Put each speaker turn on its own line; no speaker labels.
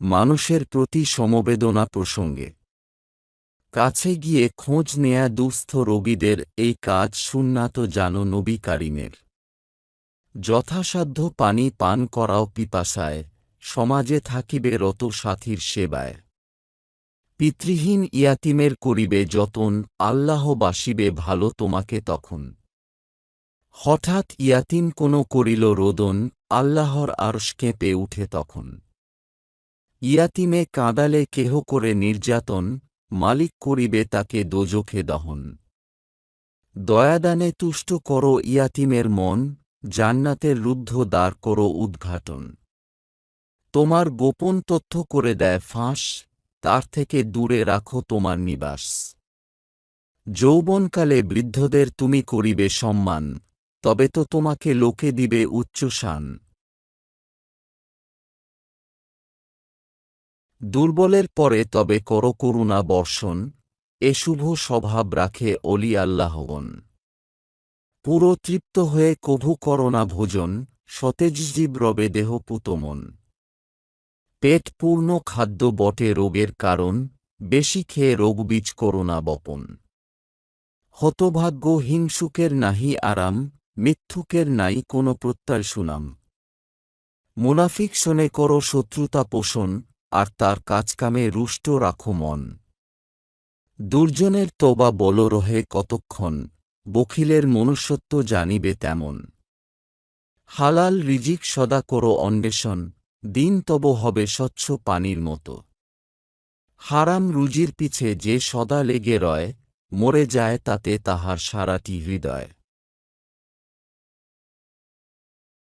মানুষের প্রতি সমবেদনা প্রসঙ্গে। কাছে গিয়ে খোঁজ নেয়া দুস্থ রোগীদের এই কাজ সুন্নাত জানো নবী কারিমের। যথাসাধ্য পানি পান করাও পিপাসায়, সমাজে থাকিবে রত সাথীর সেবায়। পিতৃহীন ইয়াতিমের করিবে যতন, আল্লাহ বাসিবে ভালো তোমাকে তখন। হঠাৎ ইয়াতিম কোনো করিল রোদন, আল্লাহর আরশ কেঁপে উঠে তখন। ইয়াতিমে কাঁদালে কেহ করে নির্যাতন, মালিক করিবে তাকে দোজখে দহন। দয়াদানে তুষ্ট করো ইয়াতিমের মন জান্নাতের রুদ্ধ দ্বার করো উদ্ঘাটন। তোমার গোপন তথ্য করে দেয় ফাঁস, তার থেকে দূরে রাখো তোমার নিবাস। যৌবনকালে বৃদ্ধদের তুমি করিবে সম্মান, তবে তো তোমাকে লোকে দিবে উচ্চশান দুর্বলের পরে তবে কর করুণা বর্ষণ, এ শুভ স্বভাব রাখে অলি আল্লাহগণ। পুরো তৃপ্ত হয়ে কভু করোনা ভোজন, সতেজ জীব রবে দেহ পুতমন। পেট পূর্ণ খাদ্য বটে রোগের কারণ, বেশি খেয়ে রোগবীজ করোনা বপন। হতভাগ্য হিংসুকের নাহি আরাম, মিথ্যুকের নাই কোনো প্রত্যয় সুনাম। মুনাফিক শোনে করো শত্রুতা পোষণ আর তার কাজকামে রুষ্ট রাখো মন। দুর্জনের তোবা বল রহে কতক্ষণ, বখিলের মনুষ্যত্ব জানিবে তেমন। হালাল রিজিক সদা করো অন্বেষণ, দিন তব হবে স্বচ্ছ পানির মতো। হারাম রুজির পিছে যে সদা লেগে রয়, মরে যায় তাতে তাহার সারাটি হৃদয়।